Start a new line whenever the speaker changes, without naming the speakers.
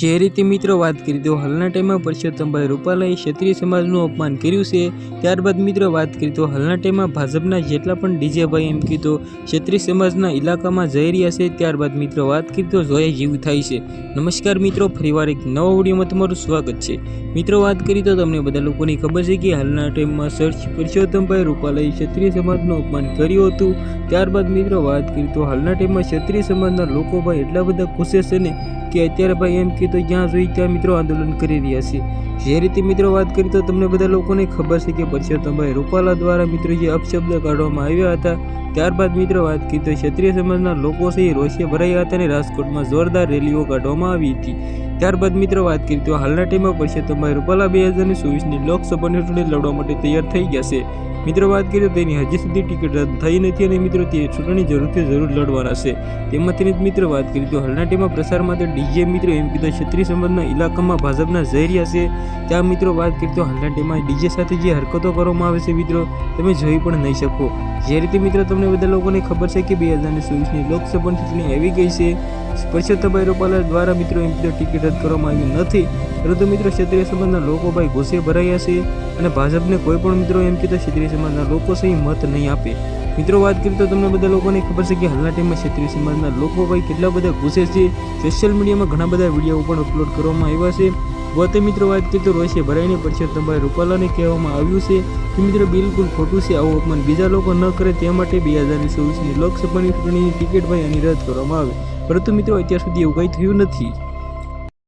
જે રીતે મિત્રો વાત કરી તો હાલના ટાઈમમાં પરસોત્તમભાઈ રૂપાલાએ ક્ષત્રિય સમાજનું અપમાન કર્યું છે. ત્યારબાદ મિત્રો વાત કરી તો હાલના ટાઈમમાં ભાજપના જેટલા પણ ડીજેભાઈ એમ કીધું ક્ષત્રિય સમાજના ઇલાકામાં જઈ રહ્યા છે. ત્યારબાદ મિત્રો વાત કરી તો જોયા જેવું થાય છે. નમસ્કાર મિત્રો, ફરીવાર એક નવા વિડીયોમાં તમારું સ્વાગત છે. મિત્રો વાત કરી તો તમને બધા લોકોની ખબર છે કે હાલના ટાઈમમાં સર્ચ પરસોત્તમભાઈ રૂપાલાએ ક્ષત્રિય સમાજનું અપમાન કર્યું હતું. ત્યારબાદ મિત્રો વાત કરી તો હાલના ટાઈમમાં ક્ષત્રિય સમાજના લોકો ભાઈ એટલા બધા ખુશે છે ને કે અત્યારે ભાઈ એમ કીધું જ્યાં જોઈ ત્યાં મિત્રો આંદોલન કરી રહ્યા છે. જે રીતે મિત્રો વાત કરી તો તમને બધા લોકોને ખબર છે કે પરસોત્તમભાઈ રૂપાલા દ્વારા મિત્રો જે અપશબ્દ કાઢવામાં આવ્યા હતા, ત્યારબાદ મિત્રો વાત કરી તો ક્ષત્રિય સમાજના લોકો છે એ રોષે ભરાયા હતા અને રાજકોટમાં જોરદાર રેલીઓ કાઢવામાં આવી હતી. ત્યારબાદ મિત્રો વાત કરી તો હાલના ટાઈમમાં પરસોત્તમભાઈ રૂપાલા બે હજાર ચોવીસની લોકસભાની ચૂંટણી લડવા માટે તૈયાર થઈ ગયા છે. મિત્રો વાત કરીએ તો તેની હજી સુધી ટિકિટ રદ થઈ નથી અને મિત્રો તે ચૂંટણી જરૂરથી જરૂર લડવાના છે. તેમાંથી જ મિત્રો વાત કરી તો હલનાટીમાં પ્રસાર માટે ડીજે મિત્રો એમ કીધું ક્ષત્રિય સંબંધના ઇલાકામાં ભાજપના જઈ છે. ત્યાં મિત્રો વાત કરતો હાલના ટાઈમમાં ડીજે સાથે જે હરકતો કરવામાં આવે છે મિત્રો, તમે જોઈ પણ નહીં શકો. જે રીતે મિત્રો તમને બધા લોકોને ખબર છે કે બે હજાર ચોવીસની લોકસભાની ચૂંટણી આવી ગઈ છે. પરસોત્તભાઈ રૂપાલા દ્વારા મિત્રો એમ ટિકિટ રદ કરવામાં આવી નથી. પરંતુ મિત્રો ક્ષત્રિય સમાજના લોકો ભાઈ ગુસ્સે ભરાયા છે અને ભાજપને કોઈ પણ મિત્રો એમ કીધું ક્ષત્રિય સમાજના લોકો સહી મત નહીં આપે. મિત્રો વાત કરીએ તો તમને બધા લોકોને ખબર છે કે હાલના ટાઈમમાં ક્ષત્રિય સમાજના લોકો ભાઈ કેટલા બધા ગુસ્સે છે. સોશિયલ મીડિયામાં ઘણા બધા વીડિયો પણ અપલોડ કરવામાં આવ્યા છે. પોતે મિત્રો વાત કરીએ તો રોષે ભરાઈને પરસોત્તમભાઈ રૂપાલાને કહેવામાં આવ્યું છે કે મિત્રો બિલકુલ ખોટું છે આવું અપમાન. બીજા લોકો ન કરે તે માટે બે હજાર ચોવીસની લોકસભાની ચૂંટણીની ટિકિટ ભાઈ એની રદ કરવામાં આવે. પરંતુ મિત્રો અત્યાર સુધી એવું કંઈ થયું નથી.